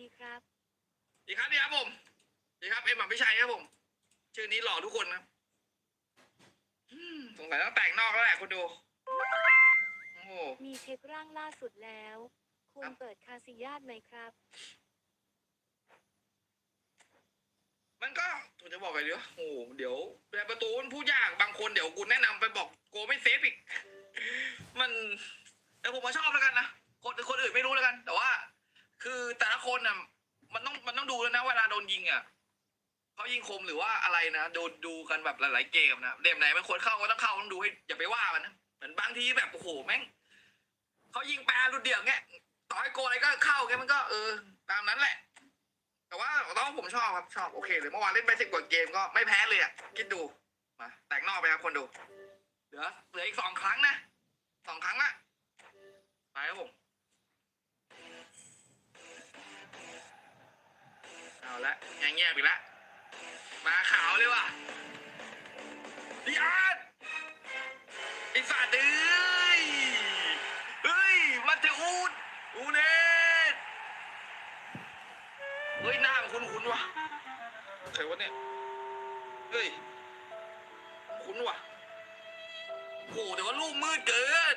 ดีครับ ดีครับดีครับผมดีครับเอ็มหม่ำพิชัยครับผม ชื่อนี้หล่อทุกคนนะอืมสงสัยต้องแต่งนอกแล้วแหละคุณดู โอ้โห มีเช็คร่างล่าสุดแล้ว คุครัณบเปิดคาสิยาตไหมครับ มันก็ผมจะบอกไงดีวะโอ้โหเดี๋ยวแปลประตูมันพูดยากบางคนเดี๋ยวกูแนะนำไปบอกโกไม่เซฟอีก มันแต่ผมมาชอบแล้วกันนะคนคนอื่นไม่รู้แล้วกัน แต่ว่า คือแต่ละค นน่ะมันต้องมันต้องดูแล้วนะ เวลาโดนยิงอะเขายิงคมหรือว่าอะไรนะโดูดูกันแบบหลาย ๆ เกมนะเดมไหนมันควรเข้าก็ต้องเข้าต้องดูให้อย่าไปว่ามันนะเหมือนบางทีแบบโอ้โหแม่งเขายิงแปรรุดเดี่ยวเงี้ยต่อให้โกอะไรก็เข้าแค่มันก็เออ ตามนั้นแหละ แต่ว่าต้องผมชอบครับชอบโอเคเลยเมื่อวานเล่นไปสิบกว่าเกมก็ไม่แพ้เลยอะคิดดูมาแต่งนอกไปครับคนดูเหลือเหลืออีกสองครั้งนะ เอาละแง่ๆไปละมาขาวเลยว่ะดิอาร์ตไอ้สัตว์เอ้ยเฮ้ยมันจะอูดอูเนตเฮ้ยหน้ามันคุ้นๆว่ะใครวะเนี่ยเฮ้ยคุ้นว่ะโหแต่ว่าลูกมืดเกิน